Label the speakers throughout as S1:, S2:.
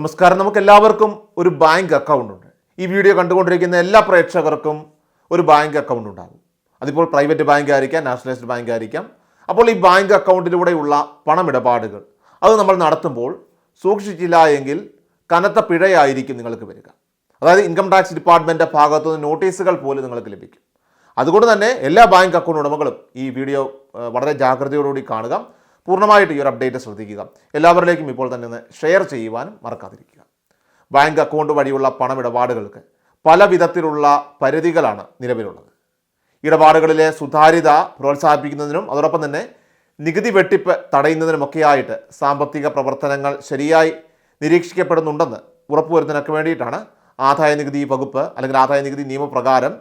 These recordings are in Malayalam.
S1: നമസ്കാരം. നമുക്ക് എല്ലാവർക്കും ഒരു ബാങ്ക് അക്കൗണ്ട് ഉണ്ട്. ഈ വീഡിയോ കണ്ടുകൊണ്ടിരിക്കുന്ന എല്ലാ പ്രേക്ഷകർക്കും ഒരു ബാങ്ക് അക്കൗണ്ട് ഉണ്ടാകും. അതിപ്പോൾ പ്രൈവറ്റ് ബാങ്ക് ആയിരിക്കാം നാഷണലൈസ്ഡ് ബാങ്ക് ആയിരിക്കാം അപ്പോൾ ഈ ബാങ്ക് അക്കൗണ്ടിലൂടെയുള്ള പണമിടപാടുകൾ അത് നമ്മൾ നടത്തുമ്പോൾ സൂക്ഷിച്ചില്ല എങ്കിൽ കനത്ത പിഴയായിരിക്കും നിങ്ങൾക്ക് വരിക. അതായത് ഇൻകം ടാക്സ് ഡിപ്പാർട്ട്മെന്റിന്റെ ഭാഗത്തുനിന്ന് നോട്ടീസുകൾ പോലും നിങ്ങൾക്ക് ലഭിക്കും. അതുകൊണ്ട് തന്നെ എല്ലാ ബാങ്ക് അക്കൗണ്ട് ഉടമകളും ഈ വീഡിയോ വളരെ ജാഗ്രതയോടുകൂടി കാണുക. പൂർണമായിട്ട് ഈ ഒരു അപ്ഡേറ്റ് ശ്രദ്ധിക്കുക. എല്ലാവരിലേക്കും ഇപ്പോൾ തന്നെ ഒന്ന് ഷെയർ ചെയ്യുവാനും മറക്കാതിരിക്കുക. ബാങ്ക് അക്കൗണ്ട് വഴിയുള്ള പണമിടപാടുകൾക്ക് പല വിധത്തിലുള്ള പരിധികളാണ് നിലവിലുള്ളത്. ഇടപാടുകളിലെ സുതാര്യത പ്രോത്സാഹിപ്പിക്കുന്നതിനും അതോടൊപ്പം തന്നെ നികുതി വെട്ടിപ്പ് തടയുന്നതിനുമൊക്കെയായിട്ട് സാമ്പത്തിക പ്രവർത്തനങ്ങൾ ശരിയായി നിരീക്ഷിക്കപ്പെടുന്നുണ്ടെന്ന് ഉറപ്പുവരുത്തുന്നതിനൊക്കെ വേണ്ടിയിട്ടാണ് ആദായ നികുതി വകുപ്പ് അല്ലെങ്കിൽ ആദായ നികുതി നിയമപ്രകാരം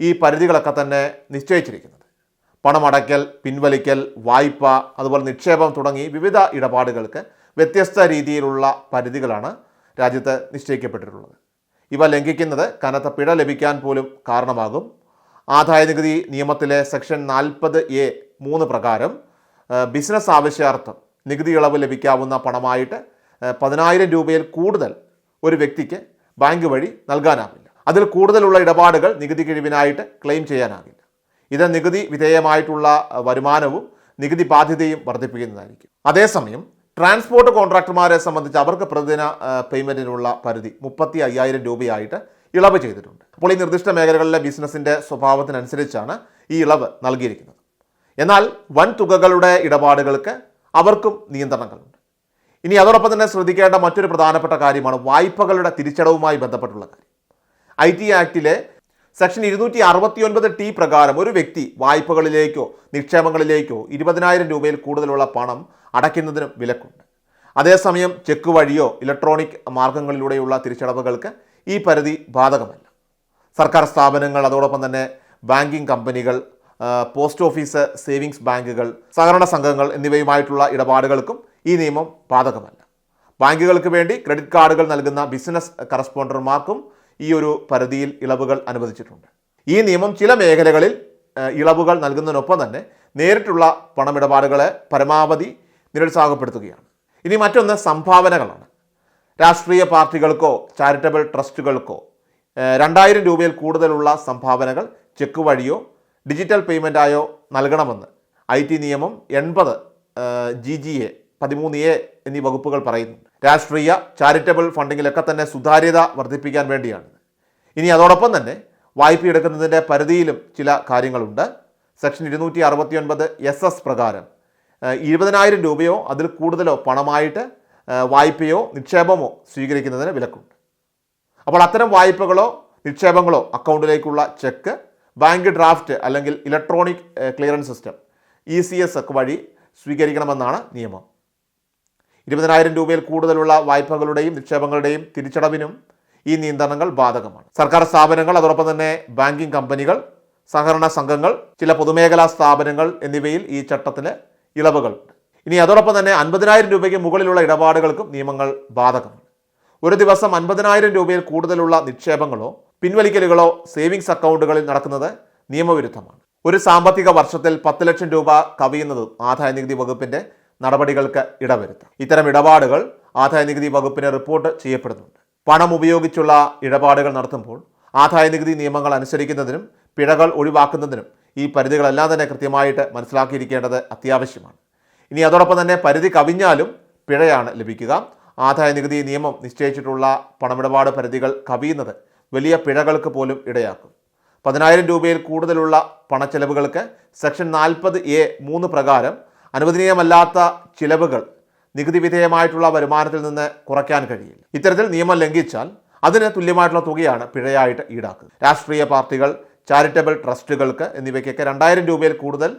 S1: ഈ പരിധികളൊക്കെ തന്നെ നിശ്ചയിച്ചിരിക്കുന്നത്. പണമടയ്ക്കൽ പിൻവലിക്കൽ വായ്പ അതുപോലെ നിക്ഷേപം തുടങ്ങി വിവിധ ഇടപാടുകൾക്ക് വ്യത്യസ്ത രീതിയിലുള്ള പരിധികളാണ് രാജ്യത്ത് നിശ്ചയിക്കപ്പെട്ടിട്ടുള്ളത്. ഇവ ലംഘിക്കുന്നത് കനത്ത പിഴ ലഭിക്കാൻ പോലും കാരണമാകും. ആദായ നികുതി നിയമത്തിലെ സെക്ഷൻ നാൽപ്പത് എ മൂന്ന് പ്രകാരം ബിസിനസ് ആവശ്യാർത്ഥം നികുതി ഇളവ് ലഭിക്കാവുന്ന പണമായിട്ട് പതിനായിരം രൂപയിൽ കൂടുതൽ ഒരു വ്യക്തിക്ക് ബാങ്ക് വഴി നൽകാനാവില്ല. അതിൽ കൂടുതലുള്ള ഇടപാടുകൾ നികുതി കിഴിവിനായിട്ട് ക്ലെയിം ചെയ്യാനാകില്ല. ഇത് നികുതി വിധേയമായിട്ടുള്ള വരുമാനവും നികുതി ബാധ്യതയും വർദ്ധിപ്പിക്കുന്നതായിരിക്കും. അതേസമയം ട്രാൻസ്പോർട്ട് കോൺട്രാക്ടർമാരെ സംബന്ധിച്ച് അവർക്ക് പ്രതിദിന പേയ്മെന്റിനുള്ള പരിധി മുപ്പത്തി അയ്യായിരം രൂപയായിട്ട് ഇളവ് ചെയ്തിട്ടുണ്ട്. അപ്പോൾ ഈ നിർദ്ദിഷ്ട മേഖലകളിലെ ബിസിനസ്സിന്റെ സ്വഭാവത്തിനനുസരിച്ചാണ് ഈ ഇളവ് നൽകിയിരിക്കുന്നത്. എന്നാൽ വൻ തുകകളുടെ ഇടപാടുകൾക്ക് അവർക്കും നിയന്ത്രണങ്ങളുണ്ട്. ഇനി അതോടൊപ്പം തന്നെ ശ്രദ്ധിക്കേണ്ട മറ്റൊരു പ്രധാനപ്പെട്ട കാര്യമാണ് വായ്പകളുടെ തിരിച്ചടവുമായി ബന്ധപ്പെട്ടുള്ള കാര്യം. ഐ ടി ആക്ടിലെ സെക്ഷൻ ഇരുന്നൂറ്റി അറുപത്തി ഒൻപത് ടി പ്രകാരം ഒരു വ്യക്തി വായ്പകളിലേക്കോ നിക്ഷേപങ്ങളിലേക്കോ ഇരുപതിനായിരം രൂപയിൽ കൂടുതലുള്ള പണം അടയ്ക്കുന്നതിനും വിലക്കുണ്ട്. അതേസമയം ചെക്ക് വഴിയോ ഇലക്ട്രോണിക് മാർഗങ്ങളിലൂടെയുള്ള തിരിച്ചടവുകൾക്ക് ഈ പരിധി ബാധകമല്ല. സർക്കാർ സ്ഥാപനങ്ങൾ അതോടൊപ്പം തന്നെ ബാങ്കിംഗ് കമ്പനികൾ പോസ്റ്റ് ഓഫീസ് സേവിങ്സ് ബാങ്കുകൾ സഹകരണ സംഘങ്ങൾ എന്നിവയുമായിട്ടുള്ള ഇടപാടുകൾക്കും ഈ നിയമം ബാധകമല്ല. ബാങ്കുകൾക്ക് വേണ്ടി ക്രെഡിറ്റ് കാർഡുകൾ നൽകുന്ന ബിസിനസ് കറസ്പോണ്ടർമാർക്കും ഈ ഒരു പരിധിയിൽ ഇളവുകൾ അനുവദിച്ചിട്ടുണ്ട്. ഈ നിയമം ചില മേഖലകളിൽ ഇളവുകൾ നൽകുന്നതിനൊപ്പം തന്നെ നേരിട്ടുള്ള പണമിടപാടുകളെ പരമാവധി നിരുത്സാഹപ്പെടുത്തുകയാണ്. ഇനി മറ്റൊന്ന് സംഭാവനകളാണ്. രാഷ്ട്രീയ പാർട്ടികൾക്കോ ചാരിറ്റബിൾ ട്രസ്റ്റുകൾക്കോ രണ്ടായിരം രൂപയിൽ കൂടുതലുള്ള സംഭാവനകൾ ചെക്ക് വഴിയോ ഡിജിറ്റൽ പേയ്മെന്റായോ നൽകണമെന്ന് ഐ ടി നിയമം എൺപത് ജി ജി എ പതിമൂന്ന് എ എന്നീ വകുപ്പുകൾ പറയുന്നുണ്ട്. രാഷ്ട്രീയ ചാരിറ്റബിൾ ഫണ്ടിങ്ങിലൊക്കെ തന്നെ സുതാര്യത വർദ്ധിപ്പിക്കാൻ വേണ്ടിയാണ്. ഇനി അതോടൊപ്പം തന്നെ വായ്പ എടുക്കുന്നതിന്റെ പരിധിയിലും ചില കാര്യങ്ങളുണ്ട്. സെക്ഷൻ ഇരുന്നൂറ്റി അറുപത്തി ഒൻപത് എസ് എസ് പ്രകാരം ഇരുപതിനായിരം രൂപയോ അതിൽ കൂടുതലോ പണമായിട്ട് വായ്പയോ നിക്ഷേപമോ സ്വീകരിക്കുന്നതിന് വിലക്കുണ്ട്. അപ്പോൾ അത്തരം വായ്പകളോ നിക്ഷേപങ്ങളോ അക്കൗണ്ടിലേക്കുള്ള ചെക്ക് ബാങ്ക് ഡ്രാഫ്റ്റ് അല്ലെങ്കിൽ electronic clearance system E C S വഴി സ്വീകരിക്കണമെന്നാണ് നിയമം. ഇരുപതിനായിരം രൂപയിൽ കൂടുതലുള്ള വായ്പകളുടെയും നിക്ഷേപങ്ങളുടെയും തിരിച്ചടവിനും ഈ നിയന്ത്രണങ്ങൾ ബാധകമാണ്. സർക്കാർ സ്ഥാപനങ്ങൾ അതോടൊപ്പം തന്നെ ബാങ്കിംഗ് കമ്പനികൾ സഹകരണ സംഘങ്ങൾ ചില പൊതുമേഖലാ സ്ഥാപനങ്ങൾ എന്നിവയിൽ ഈ ചട്ടത്തിന് ഇളവുകൾ. ഇനി അതോടൊപ്പം തന്നെ അൻപതിനായിരം രൂപയ്ക്ക് മുകളിലുള്ള ഇടപാടുകൾക്കും നിയമങ്ങൾ ബാധകമാണ്. ഒരു ദിവസം അൻപതിനായിരം രൂപയിൽ കൂടുതലുള്ള നിക്ഷേപങ്ങളോ പിൻവലിക്കലുകളോ സേവിങ്സ് അക്കൗണ്ടുകളിൽ നടക്കുന്നത് നിയമവിരുദ്ധമാണ്. ഒരു സാമ്പത്തിക വർഷത്തിൽ പത്ത് ലക്ഷം രൂപ കവിയുന്നതും ആദായ നികുതി വകുപ്പിന്റെ നടപടികൾക്ക് ഇടവരുത്താം. ഇത്തരം ഇടപാടുകൾ ആദായ നികുതി വകുപ്പിന് റിപ്പോർട്ട് ചെയ്യപ്പെടുന്നുണ്ട്. പണം ഉപയോഗിച്ചുള്ള ഇടപാടുകൾ നടത്തുമ്പോൾ ആദായ നികുതി നിയമങ്ങൾ അനുസരിക്കുന്നതിനും പിഴകൾ ഒഴിവാക്കുന്നതിനും ഈ പരിധികളെല്ലാം തന്നെ കൃത്യമായിട്ട് മനസ്സിലാക്കിയിരിക്കേണ്ടത് അത്യാവശ്യമാണ്. ഇനി അതോടൊപ്പം തന്നെ പരിധി കവിഞ്ഞാലും പിഴയാണ് ലഭിക്കുക. ആദായ നികുതി നിയമം നിശ്ചയിച്ചിട്ടുള്ള പണമിടപാട് പരിധികൾ കവിയുന്നത് വലിയ പിഴകൾക്ക് പോലും ഇടയാക്കും. പതിനായിരം രൂപയിൽ കൂടുതലുള്ള പണച്ചെലവുകൾക്ക് സെക്ഷൻ നാൽപ്പത് എ മൂന്ന് പ്രകാരം അനുവദനീയമല്ലാത്ത ചിലവുകൾ നികുതി വിധേയമായിട്ടുള്ള വരുമാനത്തിൽ നിന്ന് കുറയ്ക്കാൻ കഴിയില്ല. ഇത്തരത്തിൽ നിയമം ലംഘിച്ചാൽ അതിന് തുല്യമായിട്ടുള്ള തുകയാണ് പിഴയായിട്ട് ഈടാക്കുക രാഷ്ട്രീയ പാർട്ടികൾ ചാരിറ്റബിൾ ട്രസ്റ്റുകൾക്ക് എന്നിവയ്ക്കൊക്കെ രണ്ടായിരം രൂപയിൽ കൂടുതൽ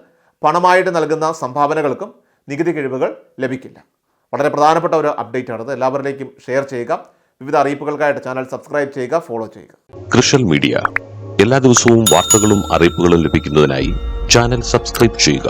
S1: പണമായിട്ട് നൽകുന്ന സംഭാവനകൾക്കും നികുതി കിഴിവുകൾ ലഭിക്കില്ല. വളരെ പ്രധാനപ്പെട്ട ഒരു അപ്ഡേറ്റ് ആണത് എല്ലാവരിലേക്കും ഷെയർ ചെയ്യുക. വിവിധ അറിയിപ്പുകൾക്കായിട്ട് ചാനൽ സബ്സ്ക്രൈബ് ചെയ്യുക ഫോളോ ചെയ്യുക.
S2: കൃഷൽ മീഡിയ. എല്ലാ ദിവസവും വാർത്തകളും അറിയിപ്പുകളും ലഭിക്കുന്നതിനായി ചാനൽ സബ്സ്ക്രൈബ് ചെയ്യുക.